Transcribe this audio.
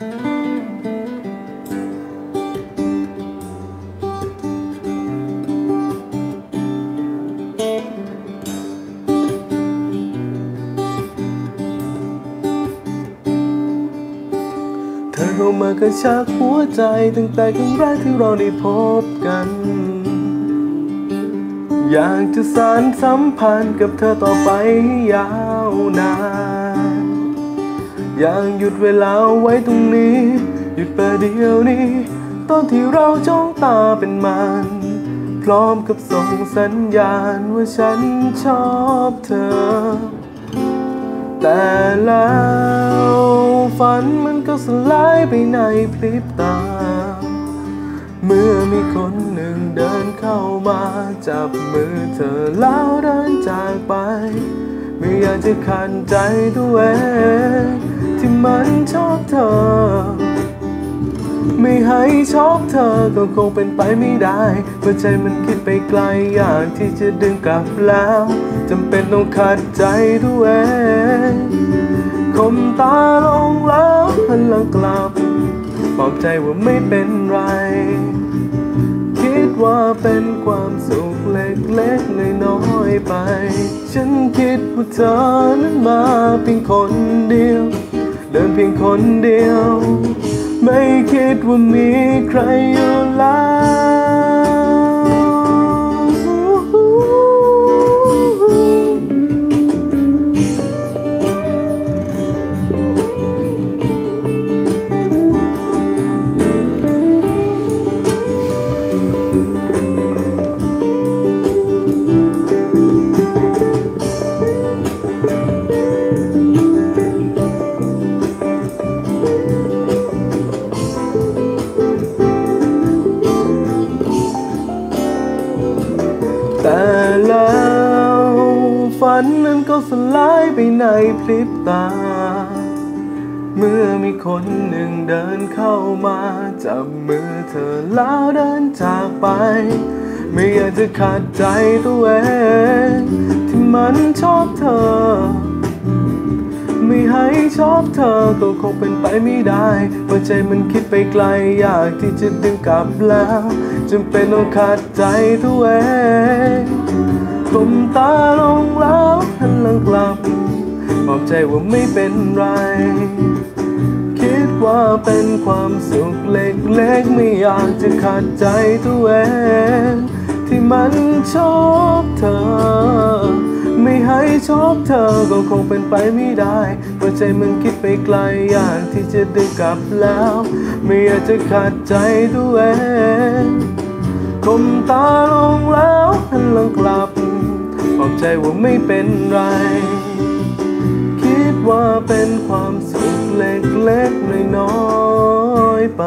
เธอเข้ามากระชากหัวใจตั้งแต่ครั้งแรกที่เราได้พบกัน อยากจะสานสัมพันธ์กับเธอต่อไปยาวนาน อยากหยุดเวลาไว้ตรงนี้ หยุดประเดียวนี้ ตอนที่เราจ้องตาเป็นมันพร้อมกับส่งสัญญาณว่าฉันชอบเธอ แต่แล้วฝันมันก็สลายไปในพริบตา เมื่อมีคนหนึ่งเดินเข้ามาจับมือเธอแล้วเดินจากไป ไม่อยากจะขันใจตัวเอง เธอ ไม่ให้ชอบเธอก็คงเป็นไปไม่ได้เพราะใจมันคิดไปไกลอยากที่จะดึงกลับแล้วจำเป็นต้องขัดใจตัวเองคมตาลงแล้วหันหลังกลับบอกใจว่าไม่เป็นไร คิดว่าเป็นความสุขเล็กๆน้อยๆไป ฉันคิดว่าเธอนั้นมาเพียงคนเดียว เดินเพียงคนเดียว ไม่คิดว่ามีใครอยู่แล้ว แต่แล้วฝันนั้นก็สลายไปในพริบตา เมื่อมีคนหนึ่งเดินเข้ามาจับมือเธอแล้วเดินจากไป ไม่อยากจะขัดใจตัวเองที่มันชอบเธอ ชอบเธอก็คงเป็นไปไม่ได้เพราะใจมันคิดไปไกลอยากที่จะดึงกลับแล้วจำเป็นต้องขัดใจตัวเองกลมตาลงแล้วหันหลังกลับบอกใจว่าไม่เป็นไร คิดว่าเป็นความสุขเล็กๆไม่อยากจะขัดใจตัวเองที่มันชอบ ชอบเธอก็คงเป็นไปไม่ได้เพราะใจมันคิดไปไกลอยากที่จะดึงกลับแล้ว ไม่อยากจะขัดใจตัวเองคมตาลงแล้วหันหลังกลับบอกใจว่าไม่เป็นไร คิดว่าเป็นความสุขเล็กๆน้อยๆไป